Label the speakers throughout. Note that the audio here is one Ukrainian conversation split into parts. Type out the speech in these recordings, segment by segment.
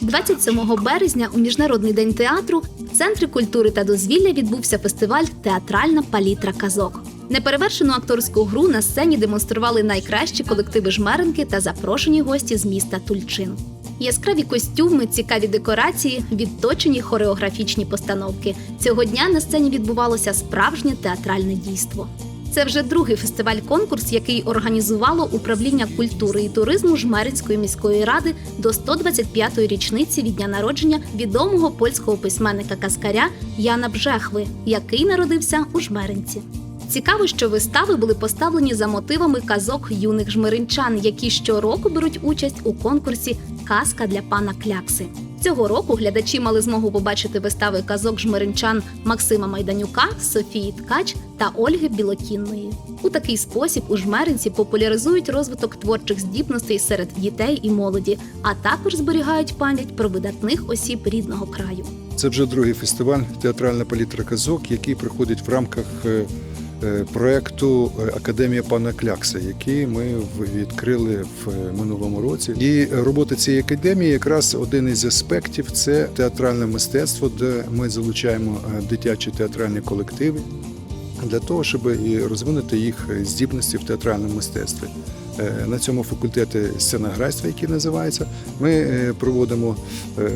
Speaker 1: 27 березня у міжнародний день театру в центрі культури та дозвілля відбувся фестиваль Театральна палітра казок. Неперевершену акторську гру на сцені демонстрували найкращі колективи жмеренки та запрошені гості з міста Тульчин. Яскраві костюми, цікаві декорації, відточені хореографічні постановки. Цього дня на сцені відбувалося справжнє театральне дійство. Це вже другий фестиваль-конкурс, який організувало управління культури і туризму Жмеринської міської ради до 125-ї річниці від дня народження відомого польського письменника каскаря Яна Бжехви, який народився у Жмеринці. Цікаво, що вистави були поставлені за мотивами казок юних жмеринчан, які щороку беруть участь у конкурсі Казка для пана Клякси. Цього року глядачі мали змогу побачити вистави казок жмеринчан Максима Майданюка, Софії Ткач та Ольги Білокінної. У такий спосіб у жмеринці популяризують розвиток творчих здібностей серед дітей і молоді, а також зберігають пам'ять про видатних осіб рідного краю.
Speaker 2: Це вже другий фестиваль Театральна палітра казок, який проходить в рамках е, проекту е, Академія пана Клякса, який ми відкрили в е, минулому році. І робота цієї академії якраз один із аспектів це театральне мистецтво, де ми залучаємо е, дитячі театральні колективи для того, щоб і розвинути їх здібності в театральному мистецтві. Е, На цьому факультеті сценографства, який називається, ми е, проводимо е,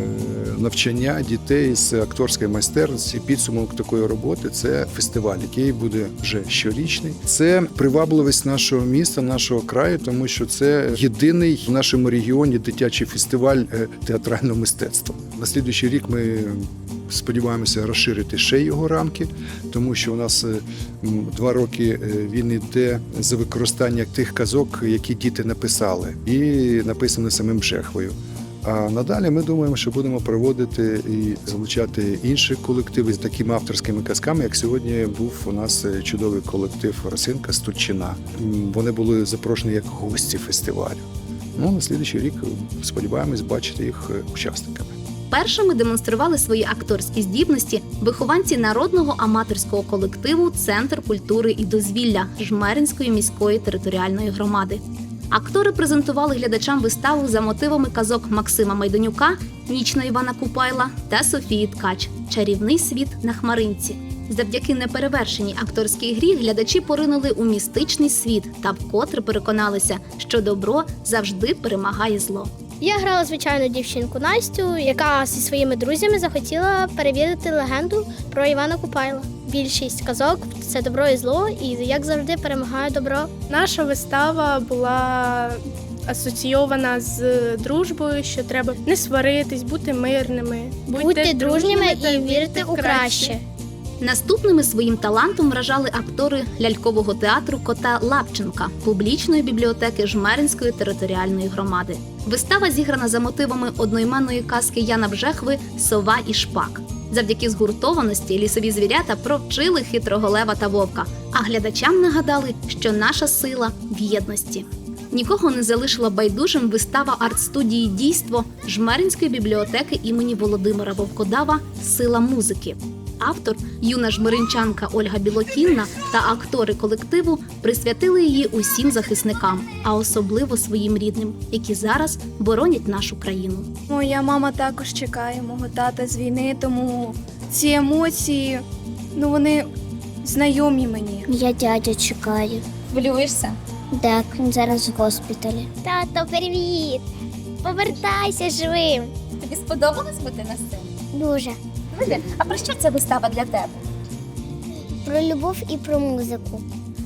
Speaker 2: навчання дітей з акторської майстерності. Підсумок такої роботи це фестиваль, який буде вже щорічний. Це привабливість нашого міста, нашого краю, тому що це єдиний в нашому регіоні дитячий фестиваль театрального мистецтва. На слідуючий рік ми сподіваємося розширити ще його рамки, тому що у нас е, два роки е, він йде за використання тих казок, які діти написали, і написані самим Шехвою. А надалі ми думаємо, що будемо проводити і залучати інші колективи з такими авторськими казками, як сьогодні був у нас е, чудовий колектив Росинка. М, Вони були запрошені як гості фестивалю. Ну, на слідуючий рік сподіваємось бачити їх учасниками.
Speaker 1: Першими демонстрували свої акторські здібності вихованці народного аматорського колективу Центр культури і дозвілля Жмеринської міської територіальної громади. Актори презентували глядачам виставу за мотивами казок Максима Майданюка, Нічна Івана Купайла та Софії Ткач Чарівний світ на хмаринці. Завдяки неперевершеній акторській грі глядачі поринули у містичний світ та вкотре переконалися, що добро завжди перемагає зло.
Speaker 3: Я грала звичайну дівчинку Настю, яка зі своїми друзями захотіла перевірити легенду про Івана Купайла. Більшість казок це добро і зло, і як завжди перемагає добро.
Speaker 4: Наша вистава була асоційована з дружбою, що треба не сваритись, бути мирними,
Speaker 3: Будьте дружніми
Speaker 4: та
Speaker 3: і вірте у краще.
Speaker 1: Наступними своїм талантом вражали актори лялькового театру кота Лапченка публічної бібліотеки Жмеринської територіальної громади. Вистава зіграна за мотивами одноіменної казки Яна Бжехви Сова і Шпак. Завдяки згуртованості лісові звірята провчили хитрого лева та вовка, а глядачам нагадали, що наша сила в єдності. Нікого не залишила байдужим вистава арт-студії Дійство Жмеринської бібліотеки імені Володимира Вовкодава Сила музики. Автор, юна жмеринчанка Ольга Білокінна та актори колективу присвятили її усім захисникам, а особливо своїм рідним, які зараз боронять нашу країну.
Speaker 5: Моя мама також чекає мого тата з війни, тому ці емоції, ну вони знайомі мені.
Speaker 3: Я дядя чекаю.
Speaker 6: Хвилюєшся?
Speaker 3: Так, він зараз в госпіталі. Тато, привіт! Повертайся живим.
Speaker 6: Тобі сподобалось бути на сцені?
Speaker 3: Дуже.
Speaker 6: Дуже. А про що ця вистава для тебе?
Speaker 3: Про любов і про музику.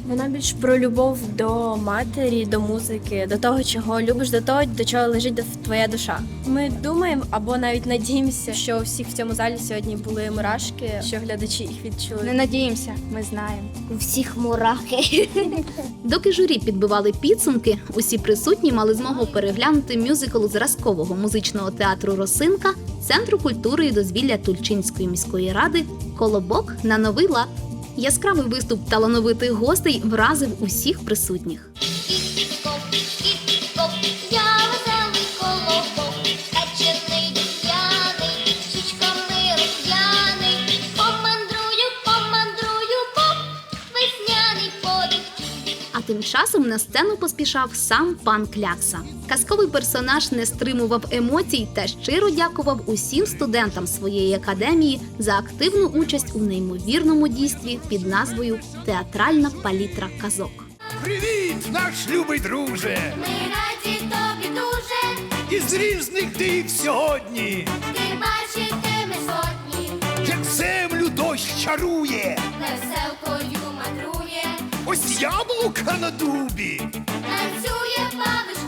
Speaker 7: Вона більш про любов до матері, до музики, до того, чого любиш, до того, до чого лежить твоя душа. Ми думаємо або навіть надіємося, що у всіх в цьому залі сьогодні були мурашки, що глядачі їх відчули.
Speaker 5: Не надіємося, ми знаємо.
Speaker 3: У всіх мурахи.
Speaker 1: Доки журі підбивали підсумки, усі присутні мали змогу переглянути мюзикл зразкового музичного театру Росинка Центру культури і дозвілля Тульчинської міської ради Колобок на новий лад. Яскравий виступ талановитих гостей вразив усіх присутніх. А тим часом на сцену поспішав сам пан Клякса. Казковий персонаж не стримував емоцій та щиро дякував усім студентам своєї академії за активну участь у неймовірному дійстві під назвою Театральна палітра казок.
Speaker 8: Привіт, наш любий друже!
Speaker 9: Ми раді тобі дуже,
Speaker 8: Із різних див сьогодні,
Speaker 9: ти бачитиме сотні,
Speaker 8: як землю дощ чарує,
Speaker 9: веселкою мандрує,
Speaker 8: ось яблука на дубі,
Speaker 9: танцює клубі,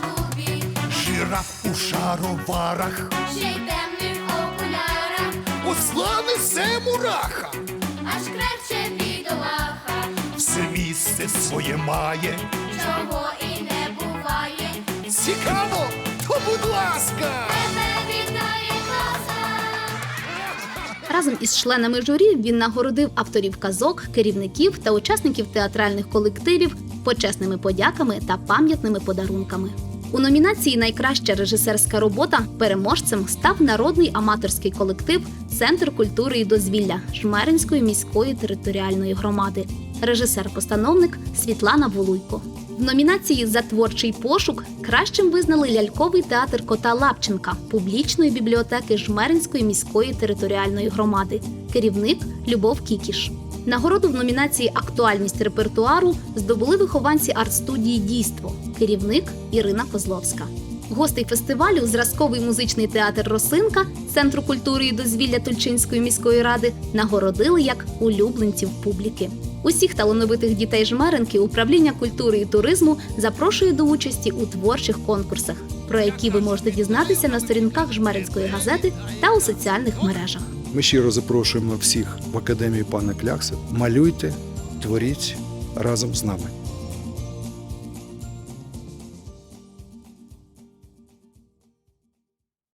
Speaker 8: жираф у шароварах,
Speaker 9: ще й темних окулярах,
Speaker 8: осла несе мураха,
Speaker 9: аж крепче бідолаха,
Speaker 8: все місце своє має.
Speaker 9: чого і не буває.
Speaker 8: Цікаво, то будь ласка!
Speaker 1: Разом із членами журі він нагородив авторів казок, керівників та учасників театральних колективів почесними подяками та пам'ятними подарунками. У номінації Найкраща режисерська робота переможцем став народний аматорський колектив Центр культури і дозвілля Жмеринської міської територіальної громади, режисер-постановник Світлана Волуйко. В номінації за творчий пошук кращим визнали ляльковий театр кота Лапченка публічної бібліотеки Жмеринської міської територіальної громади, керівник Любов Кікіш. Нагороду в номінації Актуальність репертуару здобули вихованці арт-студії Дійство, керівник Ірина Козловська. Гостей фестивалю зразковий музичний театр Росинка Центру культури і дозвілля Тульчинської міської ради нагородили як улюбленців публіки. Усіх талановитих дітей жмеренки управління культури і туризму запрошує до участі у творчих конкурсах, про які ви можете дізнатися на сторінках жмеринської газети та у соціальних мережах.
Speaker 2: Ми щиро запрошуємо всіх в академію пана Клякса. Малюйте, творіть разом з нами.